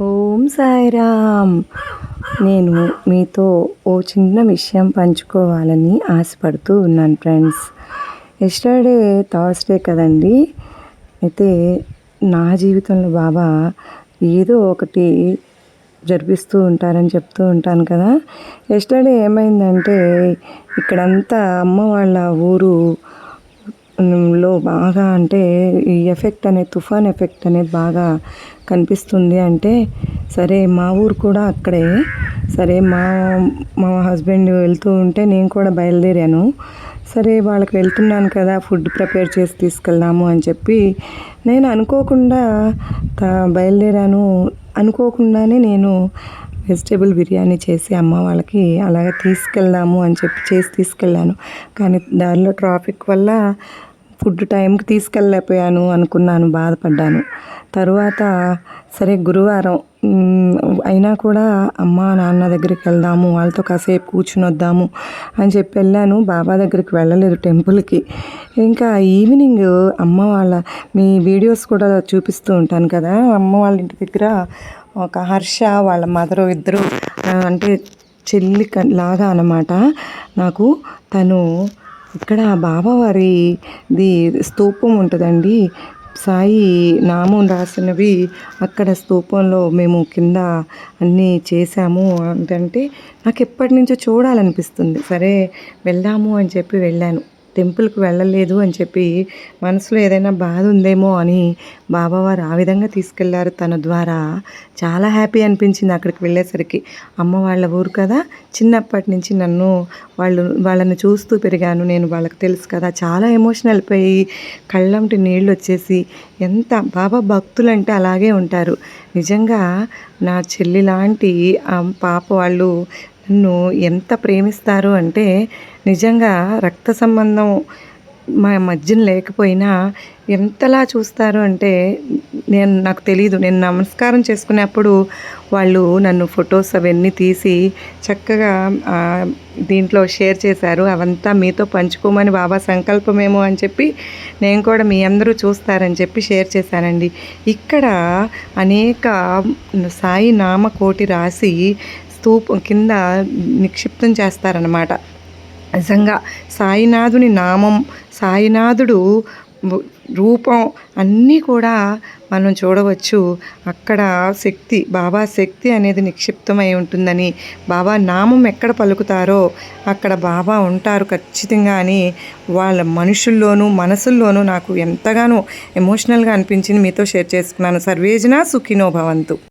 ఓం సాయిరామ్. నేను మీతో ఓ చిన్న విషయం పంచుకోవాలని ఆశపడుతూ ఉన్నాను ఫ్రెండ్స్. ఎస్టర్డే థర్స్డే కదండి. అయితే నా జీవితంలో బాబా ఏదో ఒకటి జరిపిస్తూ ఉంటారని చెప్తూ ఉంటాను కదా. ఎస్టర్డే ఏమైందంటే ఇక్కడంతా అమ్మ వాళ్ళ ఊరు లో బాగా అంటే ఈ ఎఫెక్ట్ అనేది తుఫాన్ ఎఫెక్ట్ అనేది బాగా కనిపిస్తుంది అంటే సరే మా ఊరు కూడా అక్కడే. సరే మా మా హస్బెండ్ వెళ్తూ ఉంటే నేను కూడా బయలుదేరాను. సరే వాళ్ళకి వెళ్తున్నాను కదా ఫుడ్ ప్రిపేర్ చేసి తీసుకెళ్దాము అని చెప్పి నేను అనుకోకుండా బయలుదేరాను. అనుకోకుండానే నేను వెజిటేబుల్ బిర్యానీ చేసి అమ్మ వాళ్ళకి అలాగే తీసుకెళ్దాము అని చెప్పి చేసి తీసుకెళ్ళాను. కానీ దారిలో ట్రాఫిక్ వల్ల ఫుడ్ టైంకి తీసుకెళ్ళలేకపోయాను అనుకున్నాను బాధపడ్డాను. తరువాత సరే గురువారం అయినా కూడా అమ్మ నాన్న దగ్గరికి వెళ్దాము వాళ్ళతో కాసేపు కూర్చుని వద్దాము అని చెప్పి వెళ్ళాను. బాబా దగ్గరికి వెళ్ళలేదు టెంపుల్కి. ఇంకా ఈవినింగ్ అమ్మ వాళ్ళ మీ వీడియోస్ కూడా చూపిస్తూ ఉంటాను కదా అమ్మ వాళ్ళ ఇంటి దగ్గర ఒక హర్ష వాళ్ళ మదరు ఇద్దరు అంటే చెల్లి లాగా అనమాట నాకు తను ఇక్కడ బాబావారిది స్తూపం ఉంటుందండి. సాయి నామం రాసినవి అక్కడ స్తూపంలో మేము కింద అన్నీ చేశాము అంటే నాకు ఎప్పటి నుంచో చూడాలనిపిస్తుంది. సరే వెళ్దాము అని చెప్పి వెళ్ళాను. టెంపుల్కి వెళ్ళలేదు అని చెప్పి మనసులో ఏదైనా బాధ ఉందేమో అని బాబావారు ఆ విధంగా తీసుకెళ్ళారు తన ద్వారా. చాలా హ్యాపీ అనిపించింది అక్కడికి వెళ్ళేసరికి. అమ్మ వాళ్ళ ఊరు కదా చిన్నప్పటి నుంచి నన్ను వాళ్ళు వాళ్ళని చూస్తూ పెరిగాను. నేను వాళ్ళకి తెలుసు కదా. చాలా ఎమోషనల్ అయిపోయి కళ్ళంటి నీళ్ళు వచ్చేసి ఎంత బాబా భక్తులు అంటే అలాగే ఉంటారు. నిజంగా నా చెల్లి లాంటి పాప వాళ్ళు నన్ను ఎంత ప్రేమిస్తారు అంటే నిజంగా రక్త సంబంధం మా మధ్యన లేకపోయినా ఎంతలా చూస్తారు అంటే నేను నాకు తెలియదు నేను నమస్కారం చేసుకునేప్పుడు వాళ్ళు నన్ను ఫొటోస్ అవన్నీ తీసి చక్కగా దీంట్లో షేర్ చేశారు. అవంతా మీతో పంచుకోమని బాబా సంకల్పమేమో అని చెప్పి నేను కూడా మీ అందరూ చూస్తారని చెప్పి షేర్ చేశానండి. ఇక్కడ అనేక సాయి నామకోటి రాసి స్తూపం కింద నిక్షిప్తం చేస్తారనమాట నిజంగా సాయినాథుని నామం సాయినాథుడు రూపం అన్నీ కూడా మనం చూడవచ్చు. అక్కడ శక్తి బాబా శక్తి అనేది నిక్షిప్తమై ఉంటుందని బాబా నామం ఎక్కడ పలుకుతారో అక్కడ బాబా ఉంటారు ఖచ్చితంగా అని వాళ్ళ మనుషుల్లోనూ మనసుల్లోనూ నాకు ఎంతగానో ఎమోషనల్గా అనిపించింది మీతో షేర్ చేసుకున్నాను. సర్వేజన సుఖినో భవంతు.